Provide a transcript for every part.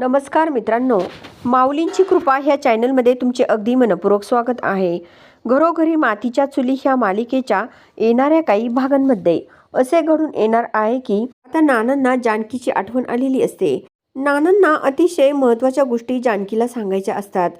नमस्कार मित्रांनो माऊलींची कृपा ह्या चॅनलमध्ये तुमचे अगदी मनपूर्वक स्वागत आहे. घरोघरी मातीच्या चुली ह्या मालिकेच्या येणाऱ्या काही भागांमध्ये असे घडून येणार आहे की आता नानांना जानकीची आठवण आलेली असते. नानांना अतिशय महत्त्वाच्या गोष्टी जानकीला सांगायच्या असतात.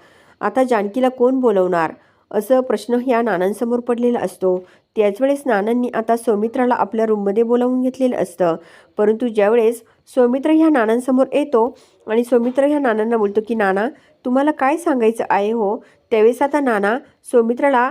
आता जानकीला कोण बोलवणार? असं प्रश्न ह्या नानांसमोर पडलेला असतो. त्याच वेळेस नानांनी आता सौमित्राला आपल्या रूममध्ये बोलावून घेतलेलं असतं. परंतु ज्यावेळेस सौमित्र ह्या नानांसमोर येतो आणि सौमित्र ह्या नानांना बोलतो की नाना तुम्हाला काय सांगायचं आहे हो? त्यावेळेस आता नाना सौमित्राला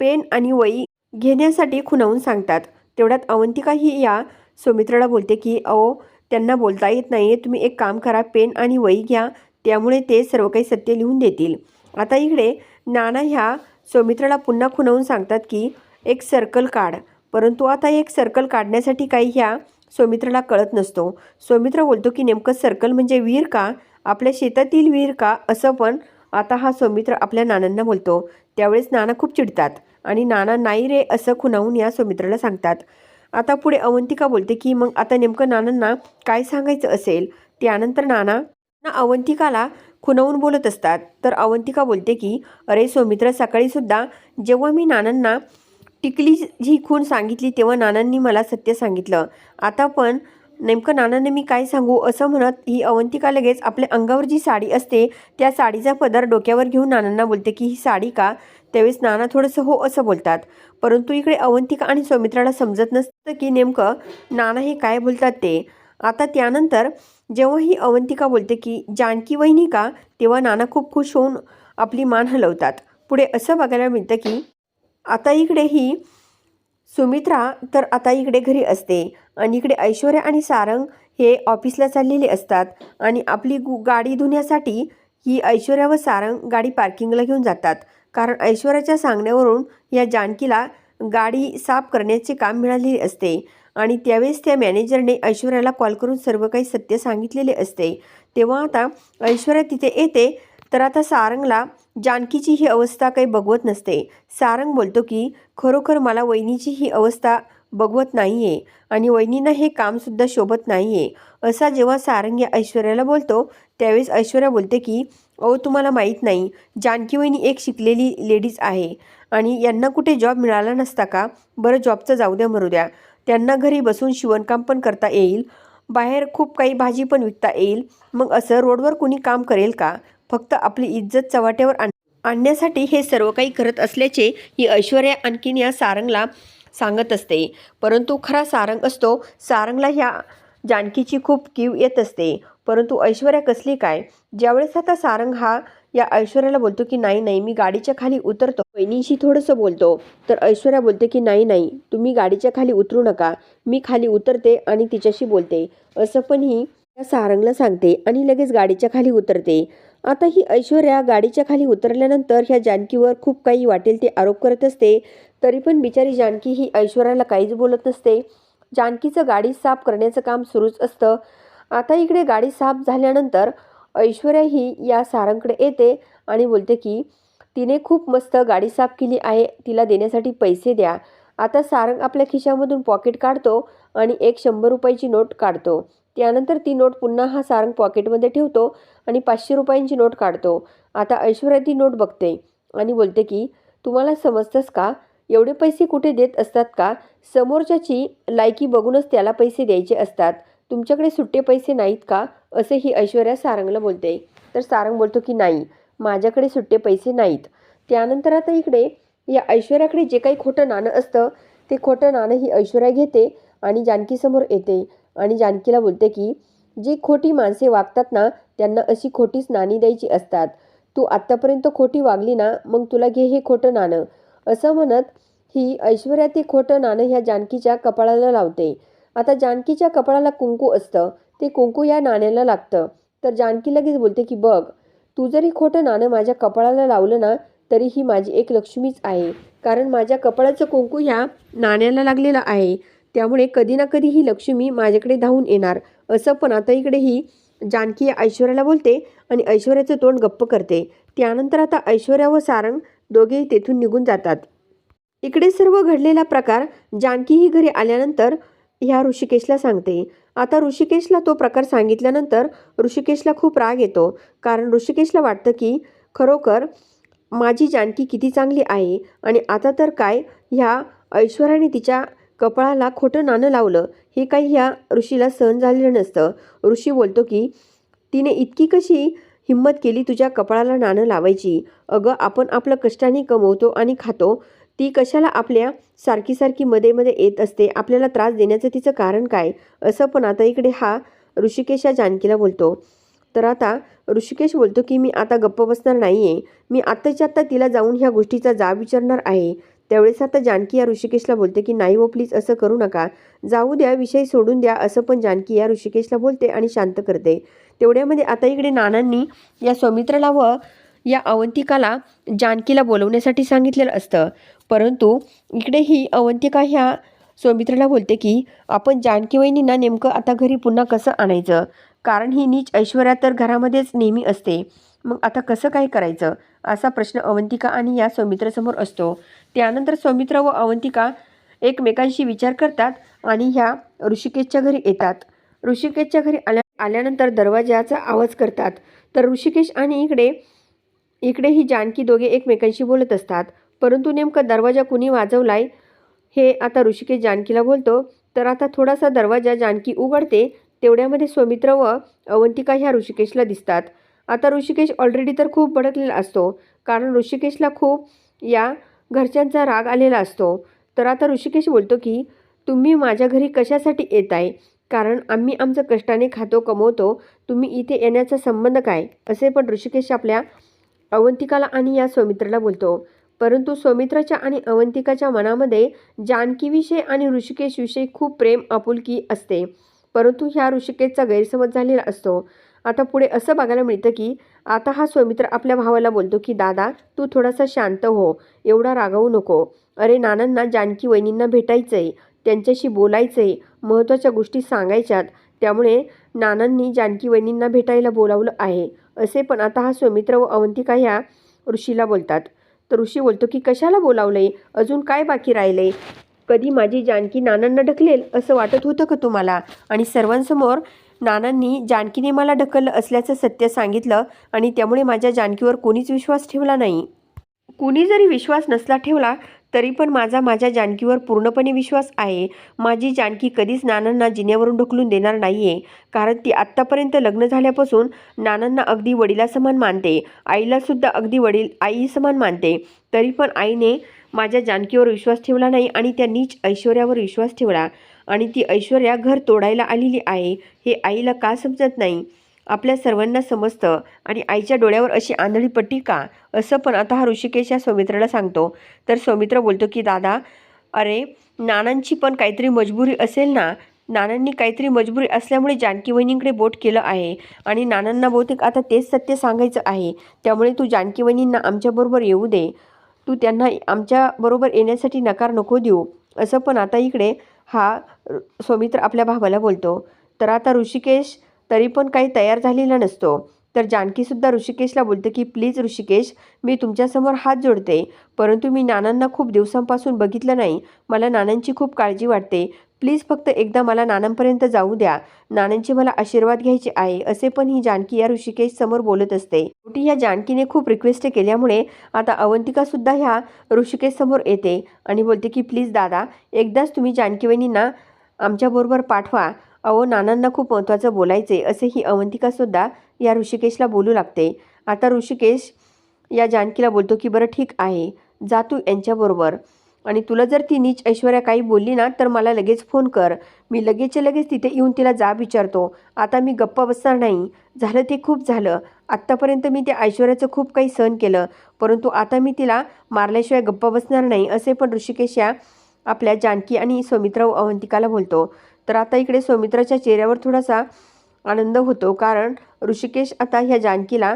पेन आणि वही घेण्यासाठी खुणावून सांगतात. तेवढ्यात अवंतिका ही या सौमित्राला बोलते की अहो त्यांना बोलता येत नाही आहे तुम्ही एक काम करा पेन आणि वही घ्या. त्यामुळे ते सर्व काही सत्य लिहून देतील. आता इकडे नाना ह्या सौमित्राला पुन्हा खुणावून सांगतात की एक सर्कल काढ. परंतु आता एक सर्कल काढण्यासाठी काही ह्या सौमित्राला कळत नसतो. सौमित्र बोलतो की नेमकं सर्कल म्हणजे विहीर का? आपल्या शेतातील विहीर का? असं पण आता हा सौमित्र आपल्या नानांना बोलतो. त्यावेळेस नाना खूप चिडतात आणि नाना नाही रे असं खुणावून या सौमित्राला सांगतात. आता पुढे अवंतिका बोलते की मग आता नेमकं नानांना काय सांगायचं असेल? त्यानंतर नाना ना अवंतिकाला खुणवून बोलत असतात. तर अवंतिका बोलते की अरे सौमित्र सकाळीसुद्धा जेव्हा मी नानांना टिकली जी खूण सांगितली तेव्हा नानांनी मला सत्य सांगितलं. आता पण नेमकं नानांना मी काय सांगू असं म्हणत ही अवंतिका लगेच आपल्या अंगावर जी साडी असते त्या साडीचा पदर डोक्यावर घेऊन नानांना बोलते की ही साडी का? त्यावेळेस नाना थोडंसं हो असं बोलतात. परंतु इकडे अवंतिका आणि सौमित्राला समजत नसतं की नेमकं नाना हे काय बोलतात ते. आता त्यानंतर जेव्हा ही अवंतिका बोलते की जानकी वहिनी का तेव्हा नाना खूप खुश होऊन आपली मान हलवतात. पुढे असं बघायला मिळतं की आता इकडे ही सुमित्रा तर आता इकडे घरी असते आणि इकडे ऐश्वर्या आणि सारंग हे ऑफिसला चाललेले असतात आणि आपली गु गाडी धुण्यासाठी ही ऐश्वर्या व सारंग गाडी पार्किंगला घेऊन जातात. कारण ऐश्वर्याच्या सांगण्यावरून या जानकीला गाडी साफ करण्याचे काम मिळालेले असते. आणि त्यावेळेस त्या मॅनेजरने ऐश्वर्याला कॉल करून सर्व काही सत्य सांगितलेले असते. तेव्हा आता ऐश्वर्या तिथे येते तर आता सारंगला जानकीची ही अवस्था काही बघवत नसते. सारंग बोलतो की खरोखर मला वहिनीची ही अवस्था बघवत नाही आहे आणि वहिनींना हे कामसुद्धा शोभत नाही आहे असा जेव्हा सारंग या ऐश्वर्याला बोलतो त्यावेळेस ऐश्वर्या बोलते की अहो तुम्हाला माहीत नाही जानकी वहिनी एक शिकलेली लेडीज आहे आणि यांना कुठे जॉब मिळाला नसता का? बरं जॉबचं जाऊ द्या मरू द्या. त्यांना घरी बसून शिवणकाम पण करता येईल. बाहेर खूप काही भाजी पण विकता येईल. मग असं रोडवर कुणी काम करेल का? फक्त आपली इज्जत चव्हाट्यावर आण आणण्यासाठी हे सर्व काही करत असल्याचे ही ऐश्वर्या आणखीन या सारंगला सांगत असते. परंतु खरा सारंग असतो. सारंगला ह्या जानकीची खूप कीव येत असते. परंतु ऐश्वर्या कसली काय? ज्यावेळेस आता सारंग हा या ऐश्वर्याला बोलतो की नाही नाही मी गाडीच्या खाली उतरतो. वहिनीशी थोडंसं बोलतो. तर ऐश्वर्या बोलते की नाही नाही तुम्ही गाडीच्या खाली उतरू नका. मी खाली उतरते आणि तिच्याशी बोलते. असं पण ही सारंगला सांगते आणि लगेच गाडीच्या खाली उतरते. आता ही ऐश्वर्या गाडीच्या खाली उतरल्यानंतर ह्या जानकीवर खूप काही वाटेल ते आरोप करत असते. तरी पण बिचारी जानकी ही ऐश्वर्याला काहीच बोलत नसते. जानकीचं गाडी साफ करण्याचं काम सुरूच असतं. आता इकडे गाडी साफ झाल्यानंतर ऐश्वर्या ही या सारंगकडे येते आणि बोलते की तिने खूप मस्त गाडी साफ केली आहे तिला देण्यासाठी पैसे द्या. आता सारंग आपल्या खिशामधून पॉकेट काढतो आणि एक शंभर रुपयाची नोट काढतो. त्यानंतर ती नोट पुन्हा हा सारंग पॉकेटमध्ये ठेवतो आणि पाचशे रुपयांची नोट काढतो. आता ऐश्वर्या ती नोट बघते आणि बोलते की तुम्हाला समजतंस का? एवढे पैसे कुठे देत असतात का? समोरच्याची लायकी बघूनच त्याला पैसे द्यायचे असतात. तुमच्याकडे सुट्टे पैसे नाहीत का? असे ही ऐश्वर्या सारंगला बोलते. तर सारंग बोलतो की नाही माझ्याकडे सुट्टे पैसे नाहीत. त्यानंतर आता इकडे या ऐश्वर्याकडे जे काही खोटं नाणं असतं ते खोटं नाणं ही ऐश्वर्या घेते आणि जानकीसमोर येते. आणि जानकीला बोलते की जी खोटी माणसे वागतात ना त्यांना अशी खोटीच नाणी द्यायची असतात. तू आत्तापर्यंत खोटी वागली ना मग तुला घे हे खोटं नाणं. असं म्हणत ही ऐश्वर्या ते खोटं नाणं ह्या जानकीच्या कपाळाला लावते. आता जानकीच्या कपाळाला कुंकू असतं. ते कुंकू या नाण्याला लागतं. तर जानकी लगेच बोलते की बघ तू जरी खोटं नाणं माझ्या कपाळाला लावलं ना तरी ही माझी एक लक्ष्मीच आहे. कारण माझ्या कपाळाचं कुंकू ह्या नाण्याला लागलेलं आहे. त्यामुळे कधी ना कधी ही लक्ष्मी माझ्याकडे धावून येणार. असं पण आता इकडे ही जानकी ऐश्वर्याला बोलते आणि ऐश्वर्याचं तोंड गप्प करते. त्यानंतर आता ऐश्वर्या व सारंग दोघेही तेथून निघून जातात. इकडे सर्व घडलेला प्रकार जानकी ही घरी आल्यानंतर ह्या ऋषिकेशला सांगते. आता ऋषिकेशला तो प्रकार सांगितल्यानंतर ऋषिकेशला खूप राग येतो. कारण ऋषिकेशला वाटतं की खरोखर माझी जानकी किती चांगली आहे आणि आता तर काय ह्या ऐश्वर्याने तिच्या कपाळाला खोटं नाणं लावलं. हे काही ह्या ऋषीला सहन झालेलं नसतं. ऋषी बोलतो की तिने इतकी कशी हिंमत केली तुझ्या कपाळाला नाणं लावायची? अगं आपण आपलं कष्टाने कमवतो आणि खातो. ती कशाला आपल्या सारखी सारखी मध्ये मध्ये येत असते? आपल्याला त्रास देण्याचं तिचं कारण काय? असं पण आता इकडे हा ऋषिकेश या जानकीला बोलतो. तर आता ऋषिकेश बोलतो की मी आता गप्प बसणार नाही आहे मी आत्ताच्या आत्ता तिला जाऊन ह्या गोष्टीचा जाब विचारणार आहे. त्यावेळेस आता जानकी या ऋषिकेशला बोलते की नाही हो प्लीज असं करू नका. जाऊ द्या विषय सोडून द्या असं पण जानकी या ऋषिकेशला बोलते आणि शांत करते. तेवढ्यामध्ये आता इकडे नानांनी या सौमित्राला व या अवंतिकाला जानकीला बोलवण्यासाठी सांगितलेलं असतं. परंतु इकडे ही अवंतिका ह्या सौमित्राला बोलते की आपण जानकी वहिनींना नेमकं आता घरी पुन्हा कसं आणायचं? कारण ही नीच ऐश्वर्या तर घरामध्येच नेहमी असते. मग आता कसं काय करायचं? असा प्रश्न अवंतिका आणि या सौमित्रासमोर असतो. त्यानंतर सौमित्र व अवंतिका एकमेकांशी विचार करतात आणि ह्या ऋषिकेशच्या घरी येतात. ऋषिकेशच्या घरी आल्या आल्यानंतर दरवाजाचा आवाज करतात. तर ऋषिकेश आणि इकडे इकडे ही जानकी दोघे एकमेकांशी बोलत असतात. परंतु नेमकं दरवाजा कुणी वाजवलाय हे आता ऋषिकेश जानकीला बोलतो. तर आता थोडासा दरवाजा जानकी उघडते तेवढ्यामध्ये सौमित्र व अवंतिका ह्या ऋषिकेशला दिसतात. आता ऋषिकेश ऑलरेडी तर खूप भडकलेला असतो कारण ऋषिकेशला खूप या घरच्यांचा राग आलेला असतो. तर आता ऋषिकेश बोलतो की तुम्ही माझ्या घरी कशासाठी येत आहे कारण आम्ही आमचं कष्टाने खातो कमवतो. तुम्ही इथे येण्याचा संबंध काय? असे पण ऋषिकेश आपल्या अवंतिकाला आणि या सौमित्राला बोलतो. परंतु सौमित्राच्या आणि अवंतिकाच्या मनामध्ये जानकीविषयी आणि ऋषिकेशविषयी खूप प्रेम आपुलकी असते. परंतु ह्या ऋषिकेशचा गैरसमज झालेला असतो. आता पुढे असं बघायला मिळतं की आता हा सौमित्र आपल्या भावाला बोलतो की दादा तू थोडासा शांत हो एवढा रागावू नको. अरे नानांना जानकी वहिनींना भेटायचं आहे त्यांच्याशी बोलायचं आहे महत्त्वाच्या गोष्टी सांगायच्यात. त्यामुळे नानांनी जानकी वहिनींना भेटायला बोलावलं आहे. असे पण आता हा सौमित्र व अवंतिका ह्या ऋषीला बोलतात. तर ऋषी बोलतो की कशाला बोलावलंय? अजून काय बाकी राहिलंय? कधी माझी जानकी नानांना ढकलेल असं वाटत होतं का तुम्हाला? आणि सर्वांसमोर नानांनी जानकीने मला ढकललं असल्याचं सत्य सांगितलं आणि त्यामुळे माझ्या जानकीवर कोणीच विश्वास ठेवला नाही. कुणी जरी विश्वास नसला ठेवला तरी पण माझा माझ्या जानकीवर पूर्णपणे विश्वास आहे. माझी जानकी कधीच नानांना जिन्यावरून ढकलून देणार नाही आहे कारण ती आत्तापर्यंत लग्न झाल्यापासून नानांना अगदी वडिलासमान मानते. आईलासुद्धा अगदी वडील आई समान मानते. तरी पण आईने माझ्या जानकीवर विश्वास ठेवला नाही आणि त्या नीच ऐश्वर्यावर विश्वास ठेवला. आणि ती ऐश्वर्या घर तोडायला आलेली आहे. हे आईला का समजत नाही? आपल्या सर्वांना समजतं. आणि आईच्या डोळ्यावर अशी आंधळी पट्टी का? असं पण आता हा ऋषिकेश या सौमित्राला सांगतो. तर सौमित्र बोलतो की दादा अरे नानांची पण काहीतरी मजबुरी असेल ना? नानांनी काहीतरी मजबुरी असल्यामुळे जानकी वहिनींकडे बोट केलं आहे. आणि नानांना बहुतेक आता तेच सत्य सांगायचं आहे. त्यामुळे तू जानकी वहिनींना आमच्याबरोबर येऊ दे. तू त्यांना आमच्याबरोबर येण्यासाठी नकार नको देऊ. असं पण आता इकडे हा सौमित्र आपल्या भावाला बोलतो. तर आता ऋषिकेश तरी पण काही तयार झालेला नसतो. तर जानकीसुद्धा ऋषिकेशला बोलते की प्लीज ऋषिकेश मी तुमच्यासमोर हात जोडते. परंतु मी नानांना खूप दिवसांपासून बघितलं नाही. मला नानांची खूप काळजी वाटते. प्लीज फक्त एकदा मला नानांपर्यंत जाऊ द्या. नानांचे मला आशीर्वाद घ्यायचे आहे असे पण ही जानकी या ऋषिकेश समोर बोलत असते. शेवटी ह्या जानकीने खूप रिक्वेस्ट केल्यामुळे आता अवंतिकासुद्धा ह्या ऋषिकेश समोर येते आणि बोलते की प्लीज दादा एकदाच तुम्ही जानकीवहिनींना आमच्याबरोबर पाठवा. अहो नानांना खूप महत्त्वाचं बोलायचे असे ही अवंतिकासुद्धा या ऋषिकेशला बोलू लागते. आता ऋषिकेश या जानकीला बोलतो की बरं ठीक आहे जा तू यांच्याबरोबर. आणि तुला जर ती नीच ऐश्वर्या काही बोलली ना तर मला लगेच फोन कर. मी लगेचच्या लगेच तिथे येऊन तिला जाब विचारतो. आता मी गप्पा बसणार नाही. झालं ते खूप झालं. आत्तापर्यंत मी त्या ऐश्वर्याचं खूप काही सहन केलं. परंतु आता मी तिला मारल्याशिवाय गप्पा बसणार नाही असे पण ऋषिकेश या आपल्या जानकी आणि सौमित्र अवंतिकाला बोलतो. तर आता इकडे सौमित्राच्या चेहऱ्यावर थोडासा आनंद होतो कारण ऋषिकेश आता ह्या जानकीला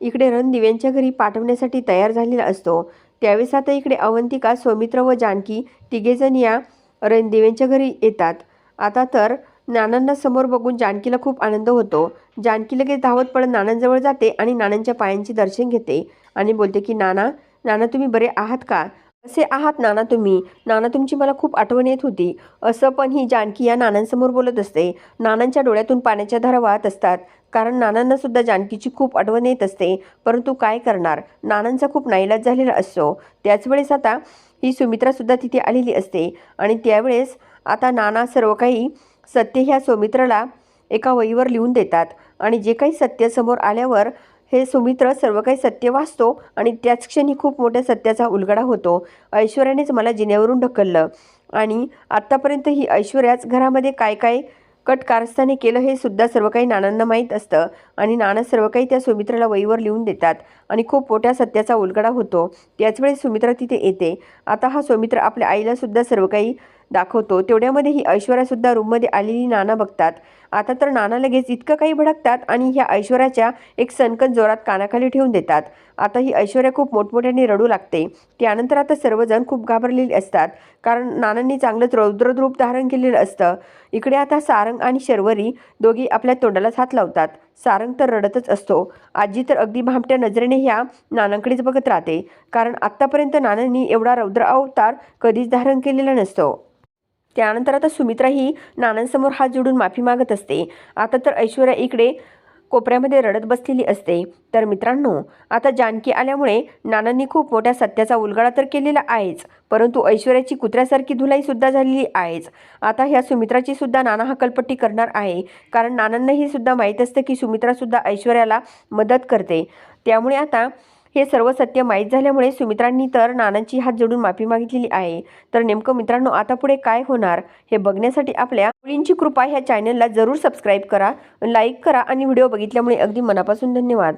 इकडे रणदिव्यांच्या घरी पाठवण्यासाठी तयार झालेला असतो. त्यावेळेस आता इकडे अवंतिका सौमित्र व जानकी तिघेजण या रणदिव्यांच्या घरी येतात. आता तर नानांना समोर बघून जानकीला खूप आनंद होतो. जानकी लगेच धावत पडत नानांजवळ जाते आणि नानांच्या पायांचे दर्शन घेते आणि बोलते की नाना नाना तुम्ही बरे आहात का? असे आहात नाना तुम्ही? नाना तुमची मला खूप आठवण येत होती. असं पण ही जानकी या नानांसमोर बोलत असते. नानांच्या डोळ्यातून पाण्याच्या धारा वाहत असतात. कारण नानांना सुद्धा जानकीची खूप आठवण येत असते. परंतु काय करणार? नानांचा खूप नाईलाज झालेला असतो. त्याच वेळेस आता ही सुमित्रासुद्धा तिथे आलेली असते. आणि त्यावेळेस आता नाना सर्व काही सत्य ह्या सुमित्राला एका वहीवर लिहून देतात. आणि जे काही सत्य समोर आल्यावर हे सुमित्र सर्व काही सत्य वाचतो आणि त्याच क्षणी खूप मोठ्या सत्याचा उलगडा होतो. ऐश्वर्यानेच मला जिन्यावरून ढकललं. आणि आत्तापर्यंत ही ऐश्वर्याच घरामध्ये काय काय कट कारस्थाने केलं हे सुद्धा सर्व काही नानांना माहीत असतं. आणि नाना सर्व काही त्या सुमित्राला वहीवर लिहून देतात. आणि खूप मोठ्या सत्याचा उलगडा होतो. त्याच वेळेस सुमित्रा तिथे येते. आता हा सुमित्र आपल्या आईला सुद्धा सर्व काही दाखवतो. तेवढ्यामध्ये ही ऐश्वर्यासुद्धा रूममध्ये आलेली नाना बघतात. आता तर नाना लगेच इतकं काही भडकतात आणि ह्या ऐश्वर्याच्या एक सनकन जोरात कानाखाली ठेवून देतात. आता ही ऐश्वर्या खूप मोठमोठ्याने रडू लागते. त्यानंतर आता सर्वजण खूप घाबरलेले असतात. कारण नानांनी चांगलंच रौद्ररूप धारण केलेलं असतं. इकडे आता सारंग आणि शर्वरी दोघी आपल्या तोंडालाच हात लावतात. सारंग तर रडतच असतो. आजी तर अगदी भामट्या नजरेने ह्या नानांकडेच बघत राहते. कारण आत्तापर्यंत नानांनी एवढा रौद्र अवतार कधीच धारण केलेला नसतो. त्यानंतर आता सुमित्रा ही नानांसमोर हात जोडून माफी मागत असते. आता तर ऐश्वर्या इकडे कोपऱ्यामध्ये रडत बसलेली असते. तर मित्रांनो आता जानकी आल्यामुळे नानांनी खूप मोठ्या सत्याचा उलगडा तर केलेला आहेच परंतु ऐश्वर्याची कुत्र्यासारखी धुलाई सुद्धा झालेली आहेच. आता ह्या सुमित्राची सुद्धा नाना हकलपट्टी करणार आहे कारण नानांनाही सुद्धा माहीत असतं की सुमित्रा सुद्धा ऐश्वर्याला मदत करते. त्यामुळे आता हे सर्व सत्य माहीत झाल्यामुळे सुमित्रांनी तर नानांची हात जोडून माफी मागितलेली आहे. तर नेमकं मित्रांनो आता पुढे काय होणार हे बघण्यासाठी आपल्या मुलींची कृपा ह्या चॅनलला जरूर सबस्क्राईब करा लाईक करा आणि व्हिडिओ बघितल्यामुळे अगदी मनापासून धन्यवाद.